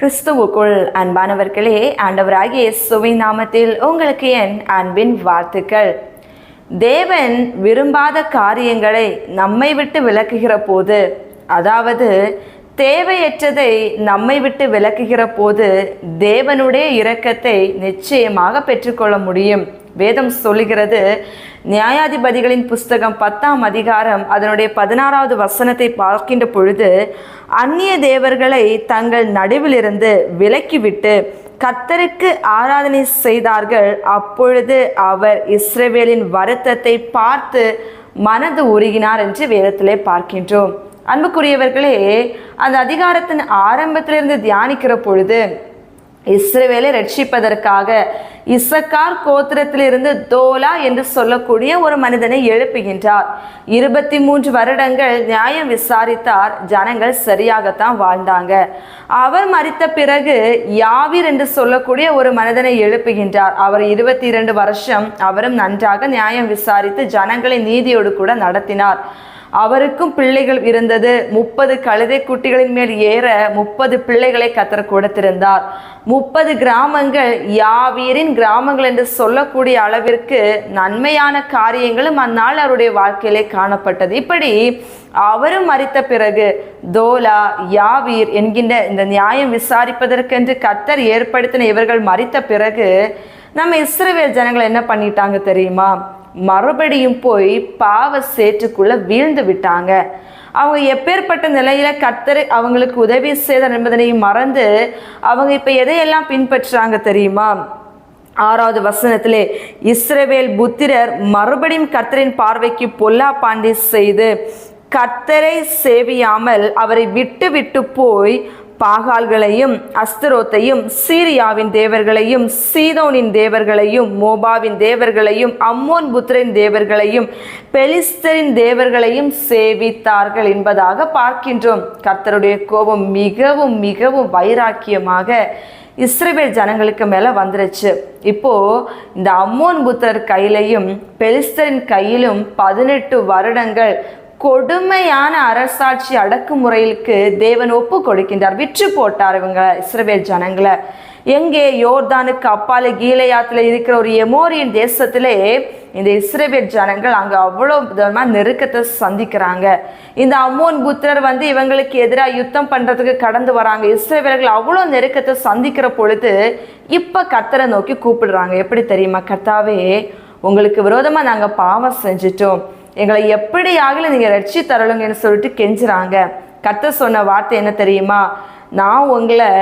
கிறிஸ்துவுக்குள் அன்பானவர்களே ஆண்டவராகிய சுவை நாமத்தில் உங்களுக்கு என் அன்பின் வாழ்த்துக்கள். தேவன் விரும்பாத காரியங்களை நம்மை விட்டு விலக்குகிற போது அதாவது தேவையற்றதை நம்மை விட்டு விலக்குகிற போது தேவனுடைய இரக்கத்தை நிச்சயமாக பெற்றுக்கொள்ள முடியும். வேதம் சொல்லுகிறது நியாயாதிபதிகளின் புஸ்தகம் பத்தாம் அதிகாரம் அதனுடைய பதினாறாவது வசனத்தை பார்க்கின்ற பொழுது அந்நிய தேவர்களை தங்கள் நடுவிலிருந்து விலக்கிவிட்டு கத்தருக்கு ஆராதனை செய்தார்கள். அப்பொழுது அவர் இஸ்ரவேலின் வருத்தத்தை பார்த்து மனது உருகினார் என்று வேதத்திலே பார்க்கின்றோம். அன்புக்குரியவர்களே அந்த அதிகாரத்தின் ஆரம்பத்திலிருந்து தியானிக்கிற பொழுது இஸ்ரேவேலை ரட்சிப்பதற்காக இசக்கார் கோத்திரத்திலிருந்து தோலா என்று சொல்லக்கூடிய ஒரு மனிதனை எழுப்புகின்றார். இருபத்தி மூன்று வருடங்கள் நியாயம் விசாரித்தார் ஜனங்கள் சரியாகத்தான் வாழ்ந்தாங்க. அவர் மறித்த பிறகு யாவிர் என்று சொல்லக்கூடிய ஒரு மனிதனை எழுப்புகின்றார். அவர் இருபத்தி இரண்டு வருஷம் அவரும் நன்றாக நியாயம் விசாரித்து ஜனங்களை நீதியோடு கூட நடத்தினார். அவருக்கும் பிள்ளைகள் இருந்தது. முப்பது கழுதை குட்டிகளின் மேல் ஏற முப்பது பிள்ளைகளை கத்தர் கொடுத்திருந்தார். முப்பது கிராமங்கள் யாவீரின் கிராமங்கள் என்று சொல்லக்கூடிய அளவிற்கு நன்மையான காரியங்களும் அந்நாள் அவருடைய வாழ்க்கையிலே காணப்பட்டது. இப்படி அவரும் மறித்த பிறகு தோலா யாவீர் என்கின்ற இந்த நியாயம் விசாரிப்பதற்கென்று கத்தர் ஏற்படுத்தின இவர்கள் மறித்த பிறகு நம்ம இஸ்ரவேல் ஜனங்கள் என்ன பண்ணிட்டாங்க தெரியுமா? மறுபடியும் போய் பாவ சேற்றுக்குள்ள வீழ்ந்து விட்டாங்க. அவங்க எப்பேற்பட்ட நிலையில கர்த்தர் அவங்களுக்கு உதவி செய்தார் என்பதனை மறந்து அவங்க இப்ப எதையெல்லாம் பின்பற்றுறாங்க தெரியுமா? ஆறாவது வசனத்திலே இஸ்ரவேல் புத்திரர் மறுபடியும் கர்த்தரின் பார்வைக்கு பொல்லா பாண்டி செய்து கர்த்தரை சேவியாமல் அவரை விட்டு விட்டு போய் பாகால்களையும் அஸ்தரோத்தையும் சீரியாவின் தேவர்களையும் சீதோனின் தேவர்களையும் மோபாவின் தேவர்களையும் அம்மோன் புத்திரின் தேவர்களையும் பெலிஸ்தரின் தேவர்களையும் சேவித்தார்கள் என்பதாக பார்க்கின்றோம். கர்த்தருடைய கோபம் மிகவும் மிகவும் வைராக்கியமாக இஸ்ரேல் ஜனங்களுக்கு மேலே வந்துருச்சு. இப்போ இந்த அம்மோன் புத்தர் கையிலையும் பெலிஸ்தரின் கையிலும் பதினெட்டு வருடங்கள் கொடுமையான அரசாட்சி அடக்குமுறைகளுக்கு தேவன் ஒப்பு கொடுக்கின்றார் விற்று போட்டார் இவங்க இஸ்ரவேல் ஜனங்களை. எங்கே? யோர்தானுக்கு அப்பால கீழையாத்துல இருக்கிற ஒரு எமோரியன் தேசத்திலே இந்த இஸ்ரேவேல் ஜனங்கள் அங்கே அவ்வளோ விதமாக நெருக்கத்தை சந்திக்கிறாங்க. இந்த அம்மோன் புத்திரர் வந்து இவங்களுக்கு எதிராக யுத்தம் பண்ணுறதுக்கு கடந்து வராங்க. இஸ்ரேவேலர்கள் அவ்வளோ நெருக்கத்தை சந்திக்கிற பொழுது இப்போ கர்த்தரை நோக்கி கூப்பிடுறாங்க. எப்படி தெரியுமா? கர்த்தாவே உங்களுக்கு விரோதமாக நாங்கள் பாவம் செஞ்சிட்டோம். எங்களை எப்படி நீங்கள் ரட்சி தரலுங்கன்னு சொல்லிட்டு கெஞ்சுறாங்க. கத்த சொன்ன வார்த்தை என்ன தெரியுமா? நான் உங்களை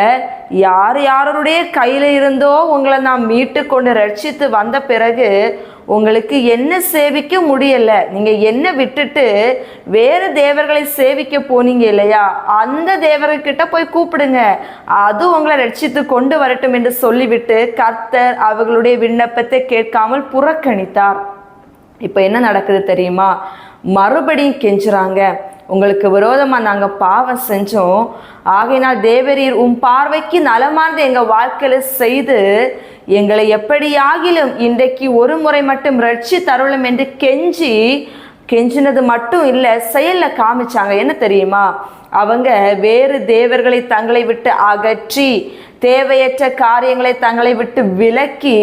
யார் யாருடைய கையில் இருந்தோ உங்களை நான் மீட்டு கொண்டு ரட்சித்து வந்த பிறகு உங்களுக்கு என்ன சேவிக்க முடியலை? நீங்கள் என்ன விட்டுட்டு வேறு தேவர்களை சேவிக்க போனீங்க இல்லையா? அந்த தேவர்கிட்ட போய் கூப்பிடுங்க. அது உங்களை ரட்சித்து கொண்டு வரட்டும் என்று சொல்லிவிட்டு கர்த்தர் அவர்களுடைய விண்ணப்பத்தை கேட்காமல் புறக்கணித்தார். இப்போ என்ன நடக்குது தெரியுமா? மறுபடியும் கெஞ்சுறாங்க. உங்களுக்கு விரோதமாக நாங்கள் பாவம் செஞ்சோம். ஆகையினால் தேவரீர் உம் பார்வைக்கு நலமானது எங்கள் வாழ்க்கையில் செய்து எங்களை எப்படியாகிலும் இன்றைக்கு ஒரு முறை மட்டும் ரட்சி தருளும் என்று கெஞ்சி கெஞ்சினது மட்டும் இல்லை செயலில் காமிச்சாங்க. என்ன தெரியுமா? அவங்க வேறு தேவர்களை தங்களை விட்டு அகற்றி தேவையற்ற காரியங்களை தங்களை விட்டு விலக்கி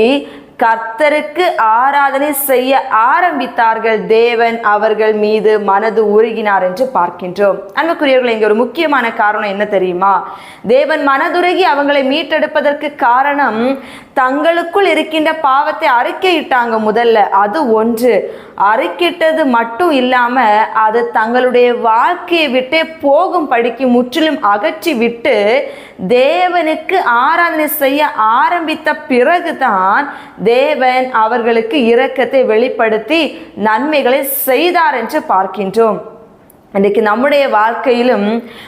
கர்த்தருக்கு ஆராதனை செய்ய ஆரம்பித்தார்கள். தேவன் அவர்கள் மீது மனது உருகினார் என்று பார்க்கின்றோம். அன்புக்குரியவர்கள் இங்கே ஒரு முக்கியமான காரணம் என்ன தெரியுமா? தேவன் மனதுருகி அவங்களை மீட்டெடுப்பதற்கு காரணம் தங்களுக்குள் இருக்கின்ற பாவத்தை அறிக்கையிட்டாங்க முதல்ல. அது ஒன்று. அறிக்கிட்டது மட்டும் இல்லாம அது தங்களுடைய வாழ்க்கையை விட்டே போகும் படிக்கு முற்றிலும் அகற்றி விட்டு தேவனுக்கு ஆராதனை செய்ய ஆரம்பித்த பிறகுதான் தேவன் அவர்களுக்கு இரக்கத்தை வெளிப்படுத்தி நன்மைகளை செய்தார் என்று பார்க்கின்றோம். இன்றைக்கு நம்முடைய வாழ்க்கையிலும்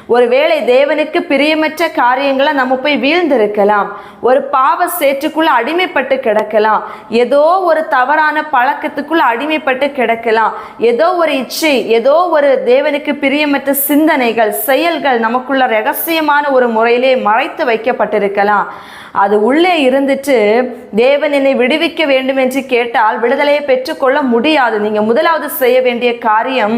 ஒருவேளை தேவனுக்கு பிரியமற்ற காரியங்களை நம்ம போய் வீழ்ந்திருக்கலாம். ஒரு பாவ சேற்றுக்குள்ள அடிமைப்பட்டு கிடக்கலாம். ஏதோ ஒரு தவறான பழக்கத்துக்குள்ள அடிமைப்பட்டு கிடக்கலாம். ஏதோ ஒரு இச்சை ஏதோ ஒரு தேவனுக்கு பிரியமற்ற சிந்தனைகள் செயல்கள் நமக்குள்ள ரகசியமான ஒரு முறையிலே மறைத்து வைக்கப்பட்டிருக்கலாம். அது உள்ளே இருந்துட்டு தேவன் என்னை விடுவிக்க வேண்டும் என்று கேட்டால் விடுதலையை பெற்றுக்கொள்ள முடியாது. நீங்கள் முதலாவது செய்ய வேண்டிய காரியம்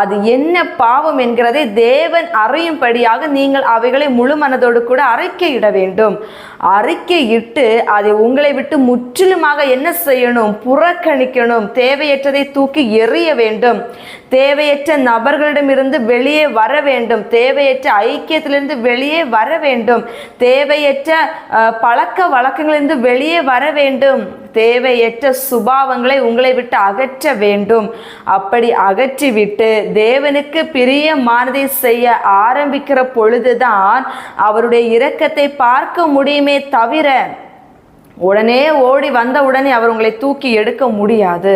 அது என்ன பாவம் என்கிறதை தேவன் அறியும்படியாக நீங்கள் அவைகளை முழு மனதோடு கூட அறிக்கையிட வேண்டும். அறிக்கையிட்டு அதை உங்களை விட்டு முற்றிலுமாக என்ன செய்யணும்? புறக்கணிக்கணும். தேவையற்றதை தூக்கி எறிய வேண்டும். தேவையற்ற நபர்களிடமிருந்து வெளியே வர வேண்டும். தேவையற்ற ஐக்கியத்திலிருந்து வெளியே வர வேண்டும். தேவையற்ற பழக்க வழக்கங்களிலிருந்து வெளியே வர வேண்டும். தேவையற்ற சுபாவங்களை உங்களை விட்டு அகற்ற வேண்டும். அப்படி அகற்றிவிட்டு தேவனுக்கு பிரியமானதை செய்ய ஆரம்பிக்கிற பொழுதுதான் அவருடைய இரக்கத்தை பார்க்க முடியுமே தவிர உடனே ஓடி வந்த உடனே அவர் உங்களை தூக்கி எடுக்க முடியாது.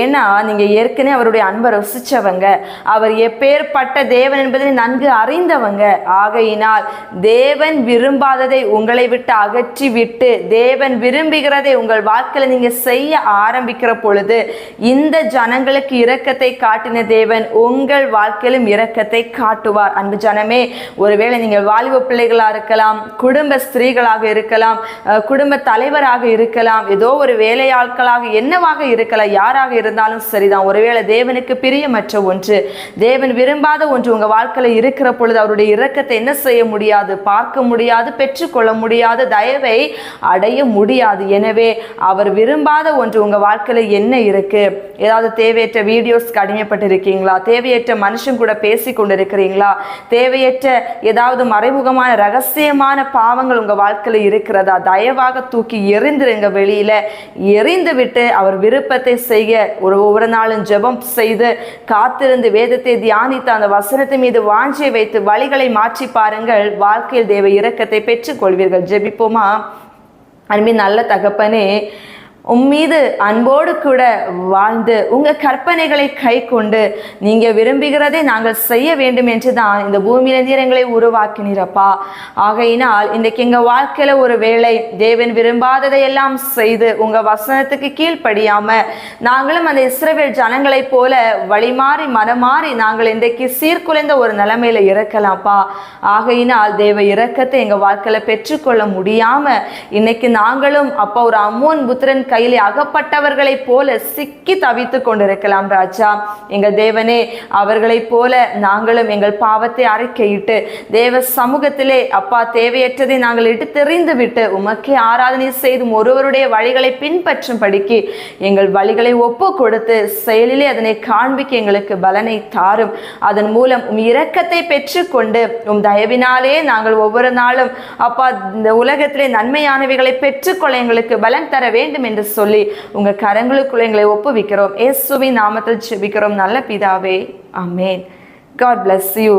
ஏன்னா நீங்கள் ஏற்கனவே அவருடைய அன்பை ரசித்தவங்க அவர் எப்பேற்பட்ட தேவன் என்பதை நன்கு அறிந்தவங்க. ஆகையினால் தேவன் விரும்பாததை உங்களை விட்டு அகற்றி விட்டு தேவன் விரும்புகிறதை உங்கள் வாழ்க்கையில் நீங்கள் செய்ய ஆரம்பிக்கிற பொழுது இந்த ஜனங்களுக்கு இரக்கத்தை காட்டின தேவன் உங்கள் வாழ்க்கையிலும் இரக்கத்தை காட்டுவார். அன்பு ஜனமே ஒருவேளை நீங்கள் வாலிப பிள்ளைகளாக இருக்கலாம் குடும்ப ஸ்திரீகளாக இருக்கலாம் குடும்ப தலைவராக இருக்கலாம் ஏதோ ஒரு வேலையாட்களாக என்னவாக இருக்கலாம் யாராக எதுவாக இருந்தாலும் சரிதான். ஒருவேளை தேவனுக்கு பிரியமற்ற ஒன்று தேவன் விரும்பாத ஒன்று உங்கள் வாழ்க்கையில் இருக்கிற பொழுது அவருடைய இரக்கத்தை என்ன செய்ய முடியாது? பார்க்க முடியாது பெற்றுக்கொள்ள முடியாது தயவை அடைய முடியாது. எனவே அவர் விரும்பாத ஒன்று உங்கள் வாழ்க்கையில் என்ன இருக்கு? ஏதாவது தேவையற்ற வீடியோஸ்க்கு அடிமைப்பட்டிருக்கீங்களா தேவையற்ற மனுஷன் கூட பேசி கொண்டிருக்கிறீங்களா தேவையற்ற ஏதாவது மறைமுகமான ரகசியமான பாவங்கள் உங்கள் வாழ்க்கையில் இருக்கிறதா? தயவாக தூக்கி எரிந்துருங்க வெளியில். எரிந்து விட்டு அவர் விருப்பத்தை செய்ய ஒரு ஒவ்வொரு நாளும் ஜெபம் செய்து காத்திருந்து வேதத்தை தியானித்து அந்த வசனத்தை மீது வாஞ்சியை வைத்து வழிகளை மாற்றி பாருங்கள். வாழ்க்கையில் தேவ இரக்கத்தை பெற்றுக்கொள்வீர்கள். ஜெபிப்போமா? அன்பின் நல்ல தகப்பனே உம்மீது அன்போடு கூட வாழ்ந்து உங்கள் கற்பனைகளை கை கொண்டு நீங்கள் விரும்புகிறதை நாங்கள் செய்ய வேண்டும் என்று தான் இந்த பூமியில நீர் எங்களை உருவாக்கினீரப்பா ஆகையினால் இன்றைக்கு எங்கள் வாழ்க்கையில் ஒரு வேளை தேவன் விரும்பாததை எல்லாம் செய்து உங்கள் வசனத்துக்கு கீழ்ப்படியாமல் நாங்களும் அந்த இஸ்ரவேல் ஜனங்களைப் போல வழிமாறி மனமாறி நாங்கள் இன்றைக்கு சீர்குலைந்த ஒரு நிலைமையில இருக்கலாம்ப்பா ஆகையினால் தேவ இரக்கத்தை எங்கள் வாழ்க்கையில் பெற்றுக்கொள்ள முடியாமல் இன்னைக்கு நாங்களும் அப்போ ஒரு அம்மோன் புத்திரன் கையில் அகப்பட்டவர்களைப் போல சிக்கி தவித்து கொண்டிருக்கலாம் ராஜா. எங்கள் தேவனே அவர்களைப் போல நாங்களும் எங்கள் பாவத்தை அறிக்கையிட்டு தேவ சமூகத்திலே அப்பா தேவையற்றதை நாங்கள் எடுத்தெறிந்து விட்டு உமக்கே ஆராதனை செய்தும் ஒருவருடைய வழிகளை பின்பற்றும்படிக்கு எங்கள் வழிகளை ஒப்பு கொடுத்து செயலிலே அதனை காண்பிக்க எங்களுக்கு பலனை தாரும். அதன் மூலம் உம் இரக்கத்தை பெற்றுக்கொண்டு உம் தயவினாலே நாங்கள் ஒவ்வொரு நாளும் அப்பா இந்த உலகத்திலே நன்மையானவைகளை பெற்றுக்கொள்ள எங்களுக்கு பலன் தர வேண்டும் என்று சொல்லி உங்க கரங்களுக்குள்ள எங்களை ஒப்புவிக்கிறோம். ஏசுவின் நாமத்தில் செபிக்கிறோம் நல்ல பிதாவே. அமேன் காட் பிளஸ் யூ